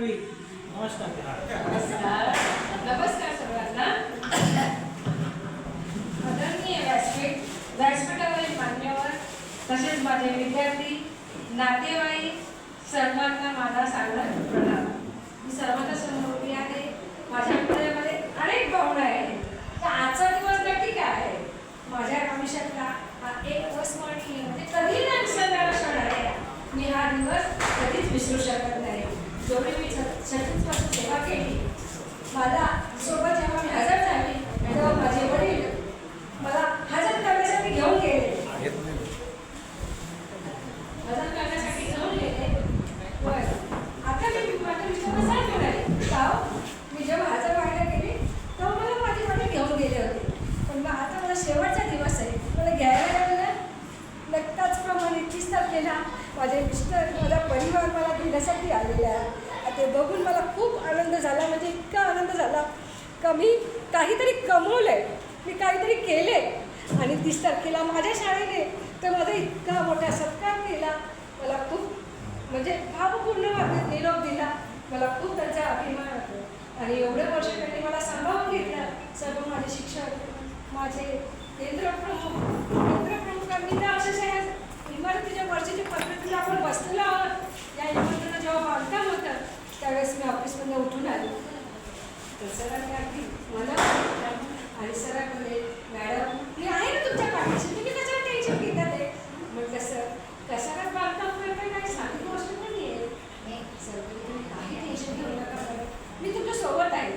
मंडळी नमस्कार. नमस्कार नमस्कार सर्वांना. आदरणीय व्यासपीठ व्यासपीठावरील मान्यवर तसेच माझे विद्यार्थी नातेवाईक सर्वांना माझा सांगणार प्रणाम मी सर्वांच्या समोर उभी आहे. माझ्या हृदयामध्ये अनेक भावना आहेत. तर आजचा दिवस नक्की काय आहे? माझ्या आयुष्यातला हा एक अस्मरणीय म्हणजे कधी नाही विसरणारा क्षण आहे. मी हा दिवस कधीच विसरू शकत नाही. जेवढी मी छत्तीस वर्ष सेवा केली. मला सोबत जेव्हा मी हजर झाली तेव्हा माझे वडील मला हजर करण्यासाठी घेऊन गेले हजर करण्यासाठी घेऊन गेले बरं आता मी माझ्या मिस्टरांना सांग म्हणाले जाओ मी जेव्हा हजर व्हायला गेली तेव्हा मला माझे वडील घेऊन गेले होते पण मग आता मला शेवटचा दिवस आहे मला घ्यायला लागलं मग त्याचप्रमाणे ना माझे मिस्टर माझा परिवार मला घेण्यासाठी आलेला आहे ते बघून मला खूप आनंद झाला. म्हणजे इतका आनंद झाला. का मी काहीतरी कमवलं आहे मी काहीतरी केले आणि तीस तारखेला माझ्या शाळेने तर माझा इतका मोठा सत्कार केला. मला खूप म्हणजे भावपूर्ण वाटत निरोप दिला. मला खूप त्यांचा अभिमान होतो. आणि एवढं वर्ष त्यांनी मला सांभाळून घेतलं. सर्व माझे शिक्षक माझे केंद्रप्रमुख मी उठून आले तर सरांनी अगदी मला आणि सरा मॅडम मी आहे ना तुमच्या पाठीशी? तुम्ही कशाला टेन्शन घेता ते? म्हटलं सर कशाला बांधकाम करताय? काही साधी गोष्ट नाही आहे सर तुम्ही काही टेन्शन घेऊ नका मॅडम मी तुमच्यासोबत आहे.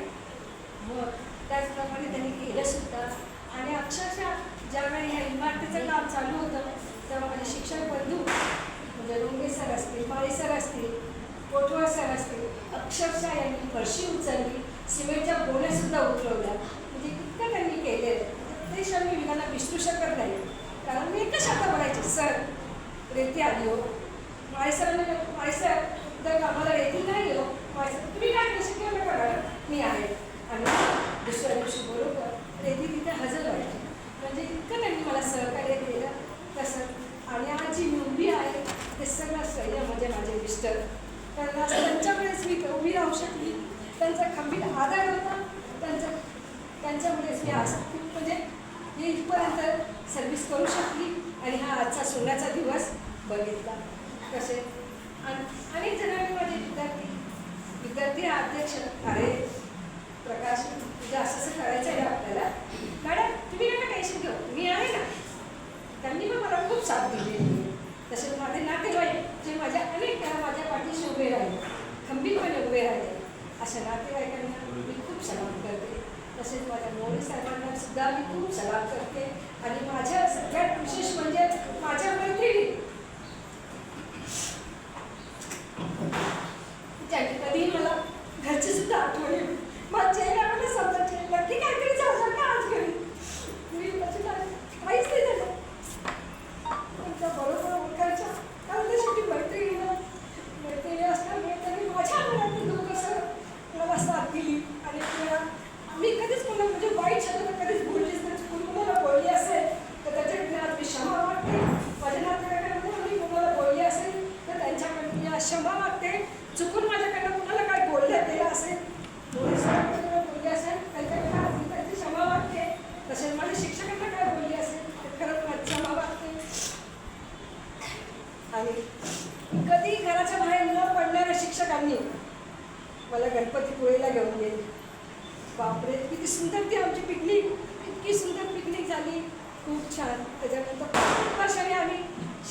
मग त्याचप्रमाणे त्यांनी केलं सुद्धा. आणि अक्षरशः ज्यावेळी ह्या इमारतीचं काम चालू होतं तेव्हा माझे शिक्षक बंधू म्हणजे रुंगे सर असतील माळी सर असतील कोटवार सर असतील अक्षरशः यांनी फरशी उचलली. सिमेंटच्या गोण्या सुद्धा उतरवल्या म्हणजे इतकं त्यांनी केलेलं ते क्षण मी त्यांना विसरू शकत नाही. कारण मी एकच शब्द म्हणायचे सर रेती आली हो. माळी सरांना सर तर आम्हाला रेती नाही हो. माळी तुम्ही काय कशी केलं नका मी आहे. आणि दुसऱ्या दिवशी बरोबर रेती तिथे हजर व्हायची. म्हणजे इतकं त्यांनी मला सहकार्य केलं. तसं आणि आज जी मी आहे. ते सगळं सैन्य म्हणजे माझे मिस्टर. त्यांना आज त्यांच्यामुळेच मी उभी राहू शकली त्यांचा खंबीर आधार होता त्यांचा त्यांच्यामुळेच मी आज म्हणजे मी इथपर्यंत सर्व्हिस करू शकली आणि हा आजचा सोन्याचा दिवस बघितला. कसे आणि अनेक जणांनी माझे विद्यार्थी विद्यार्थी अध्यक्ष अरे प्रकाश तुझं असं असं करायचं आहे आपल्याला मॅडम तुम्ही नका टेन्शन घेऊ मी आहे ना त्यांनी पण मला खूप साथ दिली तसेच माझे नातेवाईक जे माझ्या अनेक वेळा माझ्या पाठीशी उभे राहिले खंबीरपणे उभे राहिले अशा नातेवाईकांना मी खूप सलाम करते. तसेच माझ्या मोरे साहेबांना सुद्धा मी खूप सलाम करते. आणि माझ्या सगळ्यात विशेष म्हणजे माझ्या मैत्रिणी त्यांनी कधी मला घरची सुद्धा आठवण येईल माझ्या चेहऱ्यामध्ये समजायचे नक्की काहीतरी झालं का आज घरी मी माझी काहीच नाही झालं त्यांच्या बरोबर ओळखायच्या कारण ते शेवटी मैत्रिणी ना मैत्रिणी असल्यामुळे त्यांनी माझ्या मनातलं दुःख असं मला साथ दिली आणि मला मी कधीच कोणा म्हणजे वाईट शब्द कधीच बोललीच नाही चुकून कोणाला बोलली असेल तर त्याच्याकडे आज मी क्षमा मागते माझ्या नातेवाईकांमध्ये मी कोणाला बोलली असेल तर त्यांच्याकडे मी आज क्षमा मागते. चुकून माझ्याकडनं कुणाला काय बोलण्यात ते असेल बोलले असेल त्यांच्याकडे आज मी त्यांची क्षमा मागते. तसेच माझ्या शिक्षकांना काय बोलली असेल खरंच माझी क्षमा मागते. आणि कधी घराच्या बाहेर न पडणाऱ्या शिक्षकांनी मला गणपतीपुळेला घेऊन गेले. बापरे किती सुंदर ती आमची पिकनिक इतकी सुंदर पिकनिक झाली. खूप छान. त्याच्यानंतर खूप वर्षाने आम्ही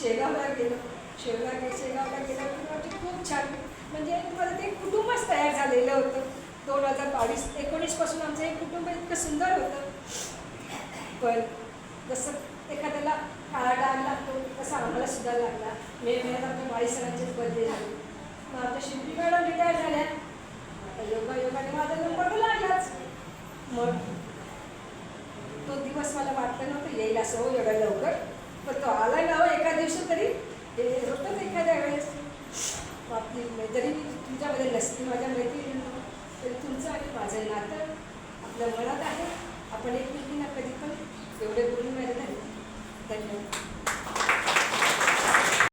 शेगावला गेलो. शेगाव शेगावला गेलो तर वाटते खूप छान. म्हणजे मला ते कुटुंबच तयार झालेलं होतं. दोन हजार बावीस एकोणीसपासून आमचं एक कुटुंब इतकं सुंदर होतं. पण जसं एखाद्याला काळा डाग लागतो तसा आम्हाला सुद्धा लागला. मे महिन्यात आमच्या माळी सरांचेच बर्थडे झाले. मग आमच्या शिंपी मॅडम रिटायर झाल्या. आता योगा योगाने माझा नंबर तर लागलाच. मग तो दिवस मला वाटलं नव्हतं येईल असं हो एवढ्या लवकर. पण तो आला ना हो एका दिवशी तरी. हे होतंच एखाद्या वेळेस. आपली जरी मी तुमच्यामध्ये नसते माझ्या मैत्रिणी तरी तुमचं आणि माझं नातं आपल्या मनात आहे. आपण एकमेकींना कधी पण एवढे बोलून नाही. धन्यवाद.